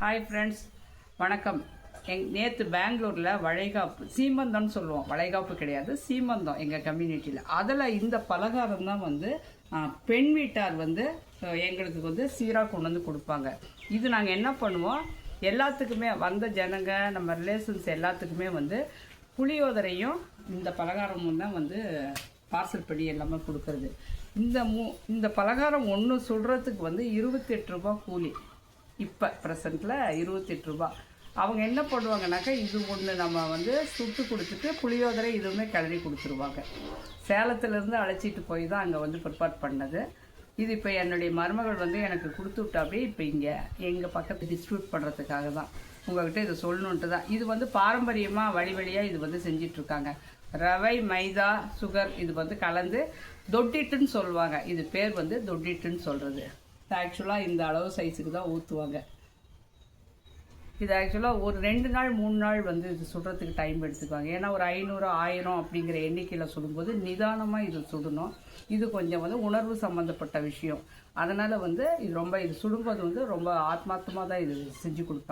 Hi friends வணக்கம். எங் நேற்று பெங்களூரில் வளைகாப்பு சீமந்தம்னு சொல்லுவோம். வளைகாப்பு கிடையாது சீமந்தம் எங்கள் கம்யூனிட்டியில் அதில் இந்த பலகாரம் தான் வந்து பெண் வீட்டார் வந்து எங்களுக்கு வந்து சீராக கொண்டு வந்து கொடுப்பாங்க. இது நாங்கள் என்ன பண்ணுவோம்? எல்லாத்துக்குமே வந்த ஜனங்க நம்ம ரிலேஷன்ஸ் எல்லாத்துக்குமே வந்து புளியோதரையும் இந்த பலகாரமும் தான் வந்து பார்சல் படி எல்லாமே கொடுக்கறது. இந்த மூ இந்த பலகாரம் ஒன்று சொல்கிறதுக்கு வந்து இருபத்தெட்டு ரூபா கூலி. இப்போ ப்ரெசண்ட்டில் இருபத்தெட்டு ரூபா. அவங்க என்ன பண்ணுவாங்கனாக்கா இது ஒன்று நம்ம வந்து சுட்டு கொடுத்துட்டு புளியோதரை இதுவுமே கிளறி கொடுத்துருவாங்க. சேலத்துலேருந்து அழைச்சிட்டு போய் தான் அங்கே வந்து ப்ரிப்பேர் பண்ணது. இது இப்போ என்னுடைய மருமகள் வந்து எனக்கு கொடுத்து விட்டாவே இப்போ இங்கே எங்கள் பக்கத்து டிஸ்ட்ரிபியூட் பண்ணுறதுக்காக தான். உங்கள்கிட்ட இதை சொல்லணுன்ட்டு தான். இது வந்து பாரம்பரியமாக வழி வழியாக இது வந்து செஞ்சிட்ருக்காங்க. ரவை மைதா சுகர் இது வந்து கலந்து தொட்டிட்டுன்னு சொல்லுவாங்க. இது பேர் வந்து தொட்டிட்டுன்னு சொல்கிறது ஆக்சுவலாக இந்த அளவு சைஸுக்கு தான் ஊற்றுவாங்க இது ஆக்சுவலாக ஒரு ரெண்டு நாள் மூணு நாள் வந்து இது சுடுறதுக்கு டைம் எடுத்துக்குவாங்க. ஏன்னா ஒரு ஐநூறு ஆயிரம் அப்படிங்கிற எண்ணிக்கையில் சுடும்போது நிதானமாக இது சுடணும். இது கொஞ்சம் வந்து உணர்வு சம்மந்தப்பட்ட விஷயம். அதனால் வந்து இது ரொம்ப இது சுடும்போது வந்து ரொம்ப ஆத்மார்த்தமாக தான் இது செஞ்சு கொடுப்பாங்க.